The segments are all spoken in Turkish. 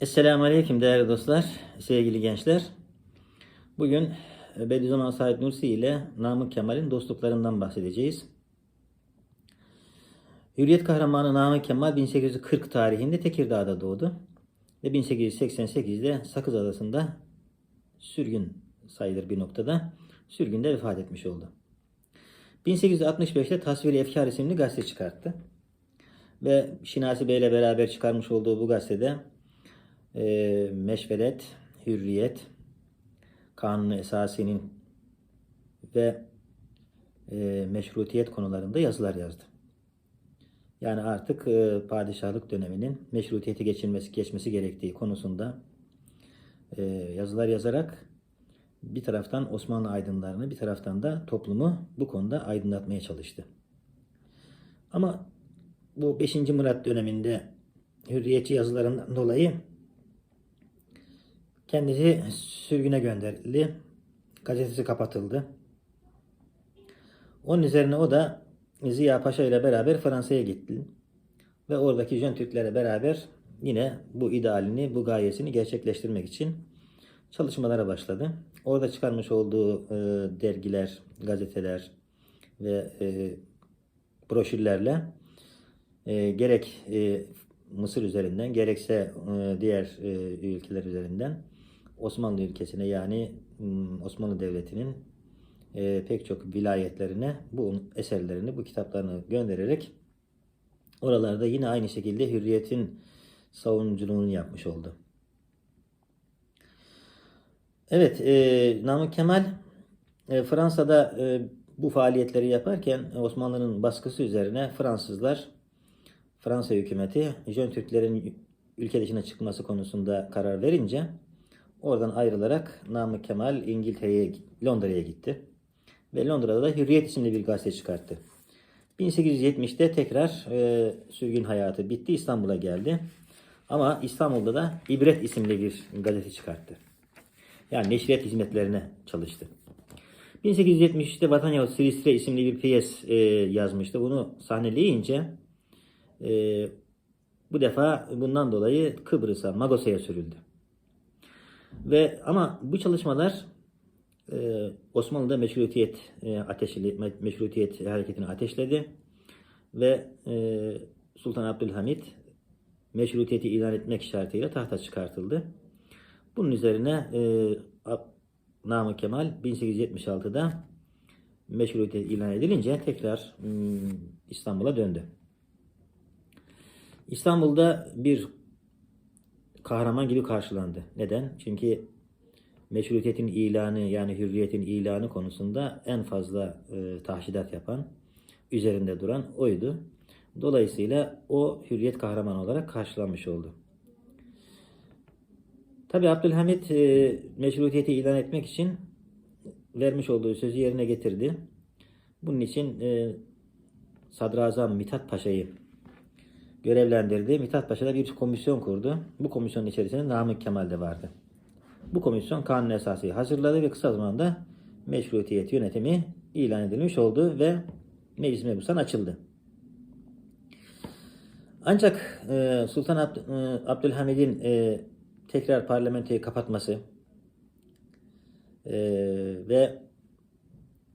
Esselamu Aleyküm değerli dostlar, sevgili gençler. Bugün Bediüzzaman Said Nursi ile Namık Kemal'in dostluklarından bahsedeceğiz. Hürriyet kahramanı Namık Kemal 1840 tarihinde Tekirdağ'da doğdu. Ve 1888'de Sakız Adası'nda sürgün sayılır bir noktada sürgünde vefat etmiş oldu. 1865'te Tasviri Efkar isimli gazete çıkarttı. Ve Şinasi Bey ile beraber çıkarmış olduğu bu gazetede e, meşvelet, hürriyet, kanun esasinin ve e, meşrutiyet konularında yazılar yazdı. Yani artık e, padişahlık döneminin meşrutiyeti geçilmesi geçmesi gerektiği konusunda e, yazılar yazarak bir taraftan Osmanlı aydınlarını bir taraftan da toplumu bu konuda aydınlatmaya çalıştı. Ama bu 5. Murat döneminde hürriyetçi yazılarından dolayı kendisi sürgüne gönderildi. Gazetesi kapatıldı. Onun üzerine o da Ziya Paşa ile beraber Fransa'ya gitti. Ve oradaki Jön Türklerle beraber yine bu idealini, bu gayesini gerçekleştirmek için çalışmalara başladı. Orada çıkarmış olduğu e, dergiler, gazeteler ve e, broşürlerle e, gerek e, Mısır üzerinden gerekse e, diğer e, ülkeler üzerinden Osmanlı ülkesine yani Osmanlı Devleti'nin e, pek çok vilayetlerine bu eserlerini, bu kitaplarını göndererek oralarda yine aynı şekilde hürriyetin savunuculuğunu yapmış oldu. Evet, e, Namık Kemal e, Fransa'da bu faaliyetleri yaparken Osmanlı'nın baskısı üzerine Fransızlar, Fransa hükümeti Jön Türklerin ülke dışına çıkması konusunda karar verince oradan ayrılarak Namık Kemal İngiltere'ye, Londra'ya gitti. Ve Londra'da da Hürriyet isimli bir gazete çıkarttı. 1870'te tekrar e, sürgün hayatı bitti. İstanbul'a geldi. Ama İstanbul'da da İbret isimli bir gazete çıkarttı. Yani neşriyat hizmetlerine çalıştı. 1873'te Vatan Yahut Silistre isimli bir piyes e, yazmıştı. Bunu sahneleyince e, bu defa bundan dolayı Kıbrıs'a, Magosa'ya sürüldü. Ve ama bu çalışmalar e, Osmanlı'da meşrutiyet e, ateşli, meşrutiyet hareketini ateşledi ve e, Sultan Abdülhamit meşrutiyeti ilan etmek şartıyla tahta çıkartıldı. Bunun üzerine e, Namık Kemal 1876'da meşrutiyet ilan edilince tekrar hmm, İstanbul'a döndü. İstanbul'da bir kahraman gibi karşılandı. Neden? Çünkü meşrutiyetin ilanı yani hürriyetin ilanı konusunda en fazla e, tahşidat yapan, üzerinde duran oydu. Dolayısıyla o hürriyet kahramanı olarak karşılanmış oldu. Tabi Abdülhamit e, meşrutiyeti ilan etmek için vermiş olduğu sözü yerine getirdi. Bunun için e, Sadrazam Mithat Paşa'yı görevlendirdi. Mithat Paşa da bir komisyon kurdu. Bu komisyonun içerisinde Namık Kemal de vardı. Bu komisyon kanun esası hazırladı ve kısa zamanda meşrutiyet yönetimi ilan edilmiş oldu ve meclis mebusan açıldı. Ancak e, Sultan Abd, e, Abdülhamid'in e, tekrar parlamentoyu kapatması e, ve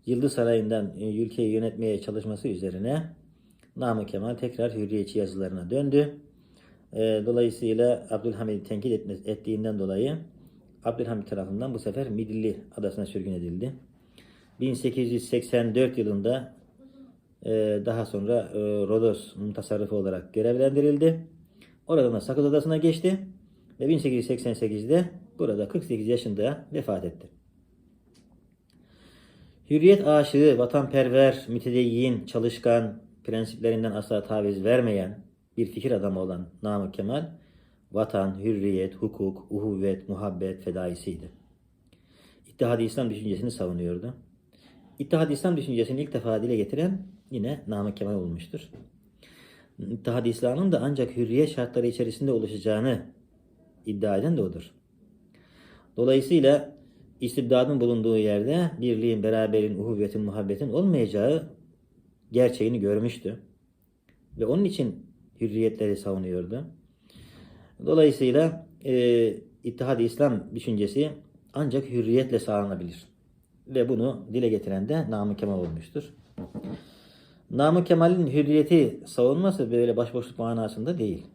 Yıldız Sarayı'ndan e, ülkeyi yönetmeye çalışması üzerine Namık Kemal tekrar hürriyetçi yazılarına döndü. E, dolayısıyla Abdülhamid'i tenkit etme, ettiğinden dolayı Abdülhamid tarafından bu sefer Midilli adasına sürgün edildi. 1884 yılında e, daha sonra e, Rodos tasarrufu olarak görevlendirildi. Oradan da Sakız Adası'na geçti ve 1888'de burada 48 yaşında vefat etti. Hürriyet aşığı, vatanperver, mütedeyyin, çalışkan, prensiplerinden asla taviz vermeyen bir fikir adamı olan Namık Kemal, vatan, hürriyet, hukuk, uhuvvet, muhabbet fedaisiydi. İttihad-ı İslam düşüncesini savunuyordu. İttihad-ı İslam düşüncesini ilk defa dile getiren yine Namık Kemal olmuştur. İttihad-ı İslam'ın da ancak hürriyet şartları içerisinde oluşacağını iddia eden de odur. Dolayısıyla istibdadın bulunduğu yerde birliğin, beraberin, uhuvvetin, muhabbetin olmayacağı gerçeğini görmüştü. Ve onun için hürriyetleri savunuyordu. Dolayısıyla e, İttihad-ı İslam düşüncesi ancak hürriyetle sağlanabilir. Ve bunu dile getiren de Namık Kemal olmuştur. Namık Kemal'in hürriyeti savunması böyle başboşluk manasında değil.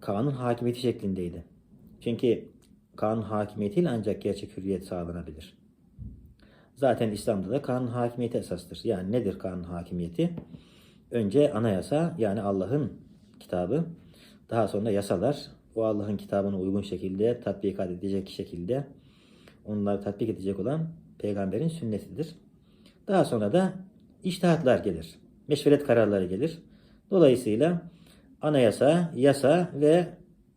Kanun hakimiyeti şeklindeydi. Çünkü kanun hakimiyetiyle ancak gerçek hürriyet sağlanabilir. Zaten İslam'da da kanun hakimiyeti esastır. Yani nedir kanun hakimiyeti? Önce anayasa yani Allah'ın kitabı, daha sonra yasalar, o Allah'ın kitabına uygun şekilde tatbikat edecek şekilde onları tatbik edecek olan peygamberin sünnetidir. Daha sonra da iştihatlar gelir. Meşveret kararları gelir. Dolayısıyla anayasa, yasa ve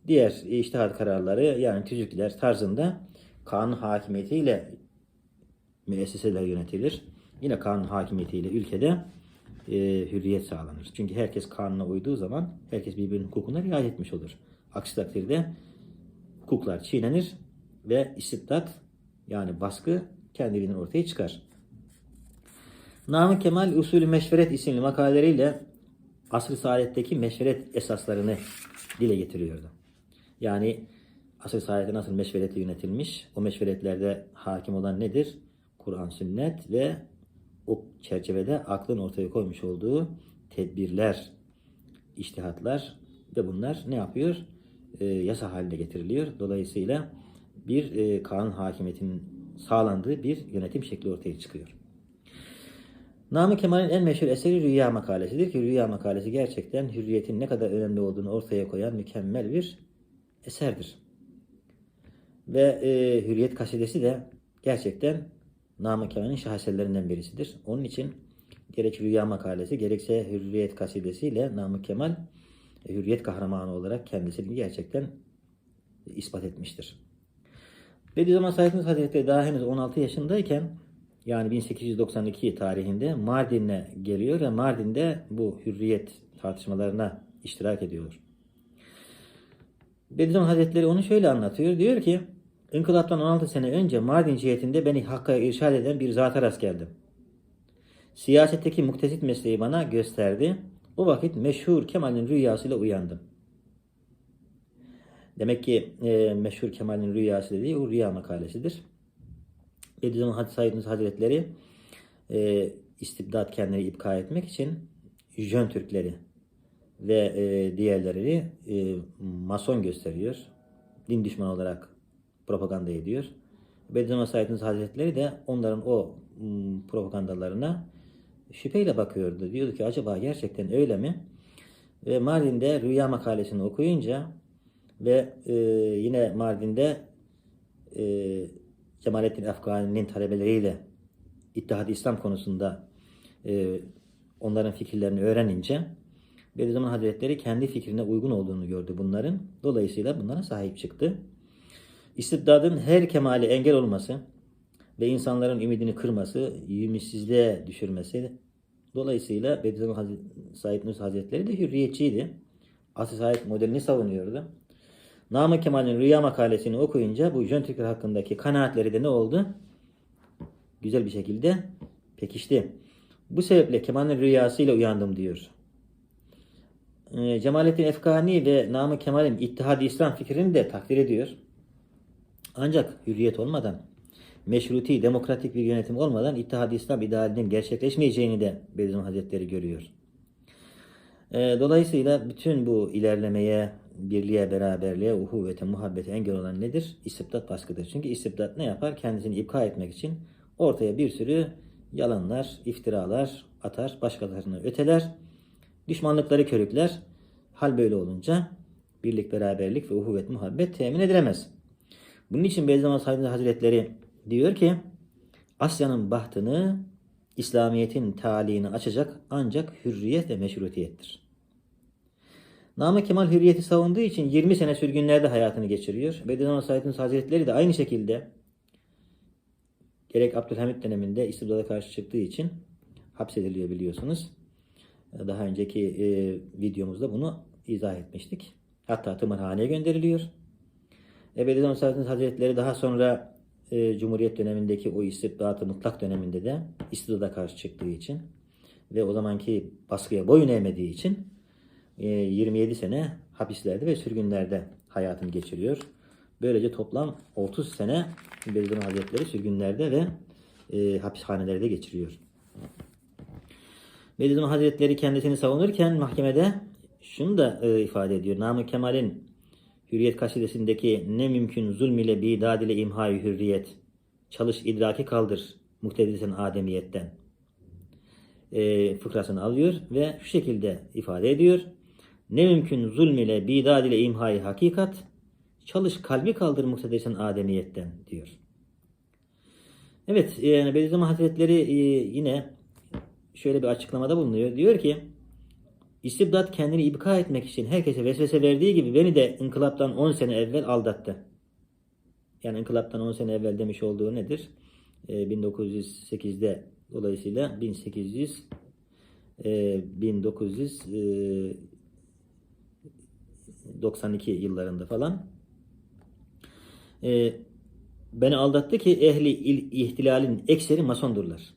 diğer iştihat kararları yani tüzükler tarzında kanun hakimiyetiyle müesseseler yönetilir. Yine kanun hakimiyetiyle ülkede e, hürriyet sağlanır. Çünkü herkes kanuna uyduğu zaman herkes birbirinin hukukuna riayet etmiş olur. Aksi takdirde hukuklar çiğnenir ve istibdat yani baskı kendiliğinden ortaya çıkar. Namık Kemal Usulü Meşveret isimli makaleleriyle asr-ı saadetteki meşveret esaslarını dile getiriyordu. Yani asr-ı saadette nasıl meşveretle yönetilmiş, o meşveretlerde hakim olan nedir? Kur'an, sünnet ve o çerçevede aklın ortaya koymuş olduğu tedbirler, iştihatlar ve bunlar ne yapıyor? Ee, yasa haline getiriliyor. Dolayısıyla bir e, kanun hakimiyetinin sağlandığı bir yönetim şekli ortaya çıkıyor. Namık Kemal'in en meşhur eseri Rüya makalesidir ki Rüya makalesi gerçekten hürriyetin ne kadar önemli olduğunu ortaya koyan mükemmel bir eserdir. Ve e, Hürriyet kasidesi de gerçekten Namık Kemal'in şaheserlerinden birisidir. Onun için gerek Rüya makalesi gerekse Hürriyet kasidesiyle Namık Kemal e, Hürriyet kahramanı olarak kendisini gerçekten ispat etmiştir. Bediüzzaman Said Hazretleri daha henüz 16 yaşındayken yani 1892 tarihinde Mardin'e geliyor ve Mardin'de bu hürriyet tartışmalarına iştirak ediyor. Bediüzzaman Hazretleri onu şöyle anlatıyor. Diyor ki İnkılaptan 16 sene önce Mardin cihetinde beni Hakk'a irşad eden bir zata rast geldim. Siyasetteki muktesit mesleği bana gösterdi. O vakit meşhur Kemal'in rüyasıyla uyandım. Demek ki e, meşhur Kemal'in rüyası dediği o rüya makalesidir. Bediüzzaman Said Nursi Hazretleri e, istibdat kendini ipka etmek için Jön Türkleri ve e, diğerleri e, mason gösteriyor. Din düşmanı olarak propaganda ediyor. Bediüzzaman Said Hazretleri de onların o propagandalarına şüpheyle bakıyordu. Diyordu ki acaba gerçekten öyle mi? Ve Mardin'de rüya makalesini okuyunca ve e, yine Mardin'de e, Cemalettin Afgani'nin talebeleriyle İttihad-ı İslam konusunda e, onların fikirlerini öğrenince Bediüzzaman Hazretleri kendi fikrine uygun olduğunu gördü bunların. Dolayısıyla bunlara sahip çıktı. İstibdadın her kemale engel olması ve insanların ümidini kırması, ümitsizliğe düşürmesi dolayısıyla Bediüzzaman Hazretleri, Said Nursi Hazretleri de hürriyetçiydi. Asıl Said modelini savunuyordu. Namık Kemal'in rüya makalesini okuyunca bu Jön Türkler hakkındaki kanaatleri de ne oldu? Güzel bir şekilde pekişti. Bu sebeple Kemal'in rüyasıyla uyandım diyor. Ee, Cemalettin Efkani ve Namık Kemal'in İttihad-ı İslam fikrini de takdir ediyor. Ancak hürriyet olmadan, meşruti, demokratik bir yönetim olmadan İttihad-ı İslam idealinin gerçekleşmeyeceğini de Bediüzzaman Hazretleri görüyor. Ee, Dolayısıyla bütün bu ilerlemeye, birliğe, beraberliğe, uhuvvete, muhabbete engel olan nedir? İstibdat baskıdır. Çünkü istibdat ne yapar? Kendisini ipka etmek için ortaya bir sürü yalanlar, iftiralar atar, başkalarını öteler, düşmanlıkları körükler. Hal böyle olunca birlik, beraberlik ve uhuvvet, muhabbet temin edilemez. Bunun için Bediüzzaman Said Hazretleri diyor ki Asya'nın bahtını İslamiyet'in talihini açacak ancak hürriyet ve meşrutiyettir. Namık Kemal hürriyeti savunduğu için 20 sene sürgünlerde hayatını geçiriyor. Bediüzzaman Said Hazretleri de aynı şekilde gerek Abdülhamit döneminde istibdada karşı çıktığı için hapsediliyor biliyorsunuz. Daha önceki e, videomuzda bunu izah etmiştik. Hatta tımarhaneye gönderiliyor. E, Bediüzzaman Nursi Hazretleri daha sonra e, Cumhuriyet dönemindeki o istibdatı mutlak döneminde de istibdada karşı çıktığı için ve o zamanki baskıya boyun eğmediği için 27 sene hapislerde ve sürgünlerde hayatını geçiriyor. Böylece toplam 30 sene Bediüzzaman Hazretleri sürgünlerde ve e, hapishanelerde geçiriyor. Bediüzzaman Hazretleri kendisini savunurken mahkemede şunu da e, ifade ediyor. Namık Kemal'in Hürriyet kasidesindeki ne mümkün zulm ile bidad ile imhayı hürriyet. Çalış idraki kaldır muhtedisen ademiyetten. E, fıkrasını alıyor ve şu şekilde ifade ediyor. Ne mümkün zulm ile bidad ile imhayı hakikat. Çalış kalbi kaldır muhtedisen ademiyetten diyor. Evet yani Bediüzzaman Hazretleri e, yine şöyle bir açıklamada bulunuyor. Diyor ki İstibdat kendini ibka etmek için herkese vesvese verdiği gibi beni de inkılaptan 10 sene evvel aldattı. Yani inkılaptan 10 sene evvel demiş olduğu nedir? Ee, 1908'de dolayısıyla 1800 e, 1992 yıllarında falan e, beni aldattı ki ehli il- ihtilalin ekseri masondurlar.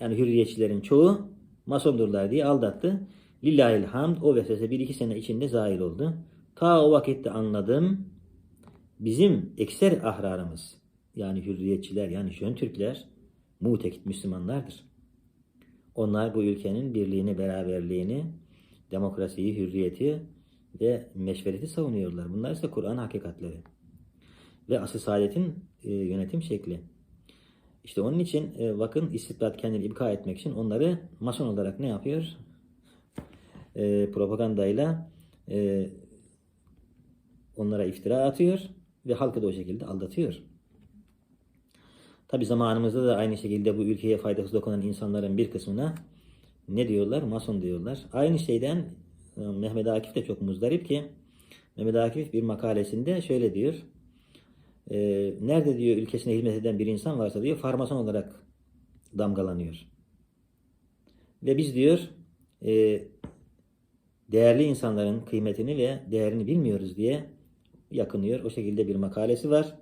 Yani hürriyetçilerin çoğu masondurlar diye aldattı. Lillahil hamd o vesvese bir iki sene içinde zahir oldu. Ta o vakitte anladım. Bizim ekser ahrarımız yani hürriyetçiler yani Jön Türkler mutekit Müslümanlardır. Onlar bu ülkenin birliğini, beraberliğini, demokrasiyi, hürriyeti ve meşvereti savunuyorlar. Bunlar ise Kur'an hakikatleri. Ve asıl saadetin e, yönetim şekli. İşte onun için e, bakın istibdat kendini ibka etmek için onları mason olarak ne yapıyor? E, propagandayla e, onlara iftira atıyor ve halkı da o şekilde aldatıyor. Tabi zamanımızda da aynı şekilde bu ülkeye faydası dokunan insanların bir kısmına ne diyorlar? Mason diyorlar. Aynı şeyden e, Mehmet Akif de çok muzdarip ki Mehmet Akif bir makalesinde şöyle diyor. E, nerede diyor ülkesine hizmet eden bir insan varsa diyor farmason olarak damgalanıyor. Ve biz diyor e, değerli insanların kıymetini ve değerini bilmiyoruz diye yakınıyor. O şekilde bir makalesi var.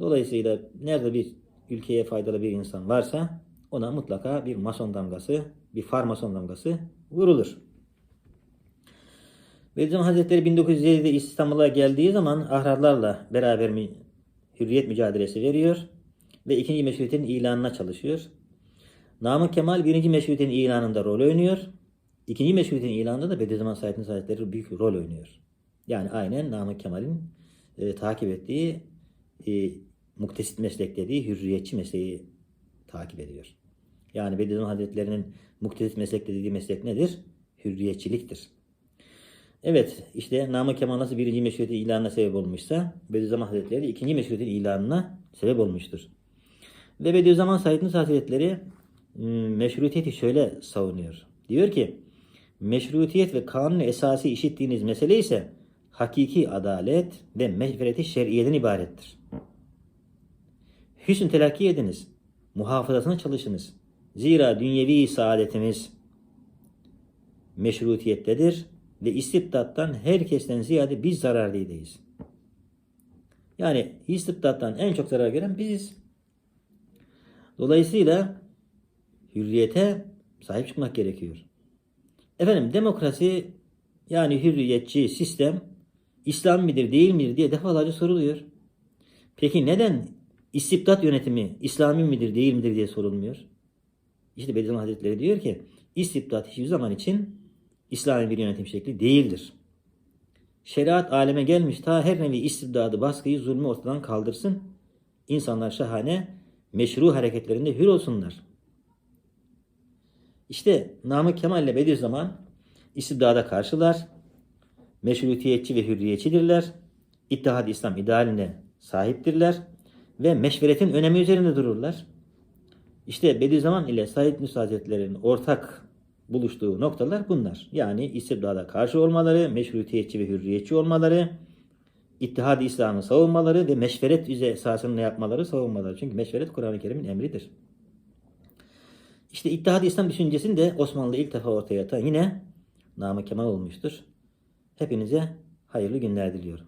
Dolayısıyla nerede bir ülkeye faydalı bir insan varsa ona mutlaka bir mason damgası, bir farmason damgası vurulur. Bediüzzaman Hazretleri 1907'de İstanbul'a geldiği zaman ahrarlarla beraber mi, hürriyet mücadelesi veriyor ve ikinci meşrutiyetin ilanına çalışıyor. Namık Kemal birinci meşrutiyetin ilanında rol oynuyor. İkinci meşrutiyetin ilanında da Bediüzzaman Said Hazretleri büyük rol oynuyor. Yani aynen Namık Kemal'in e, takip ettiği e, muktesit meslek dediği hürriyetçi mesleği takip ediyor. Yani Bediüzzaman Hazretleri'nin muktesit meslek dediği meslek nedir? Hürriyetçiliktir. Evet işte Namık Kemal nasıl birinci meşrutiyetin ilanına sebep olmuşsa Bediüzzaman Hazretleri ikinci meşrutiyetin ilanına sebep olmuştur. Ve Bediüzzaman Said Nursi Hazretleri hmm, meşrutiyeti şöyle savunuyor. Diyor ki meşrutiyet ve kanun esası işittiğiniz mesele ise hakiki adalet ve mecburiyeti şer'iyeden ibarettir. Hüsn telakki ediniz. Muhafazasına çalışınız. Zira dünyevi saadetimiz meşrutiyettedir ve istibdattan herkesten ziyade biz zararlıydayız. Yani istibdattan en çok zarar gören biziz. Dolayısıyla hürriyete sahip çıkmak gerekiyor. Efendim demokrasi yani hürriyetçi sistem İslam midir değil midir diye defalarca soruluyor. Peki neden istibdat yönetimi İslami midir değil midir diye sorulmuyor? İşte Bediüzzaman Hazretleri diyor ki istibdat hiçbir zaman için İslami bir yönetim şekli değildir. Şeriat aleme gelmiş ta her nevi istibdadı, baskıyı, zulmü ortadan kaldırsın. İnsanlar şahane, meşru hareketlerinde hür olsunlar. İşte Namık Kemal ile Bediüzzaman istibdada karşılar, meşrutiyetçi ve hürriyetçidirler, İttihad İslam idealine sahiptirler ve meşveretin önemi üzerinde dururlar. İşte Bediüzzaman ile Said Nursi ortak buluştuğu noktalar bunlar. Yani istibdada karşı olmaları, meşrutiyetçi ve hürriyetçi olmaları, İttihad İslam'ı savunmaları ve meşveret üzere esasını yapmaları, savunmaları. Çünkü meşveret Kur'an-ı Kerim'in emridir. İşte İttihad İslam düşüncesini de Osmanlı ilk defa ortaya atan yine Namık Kemal olmuştur. Hepinize hayırlı günler diliyorum.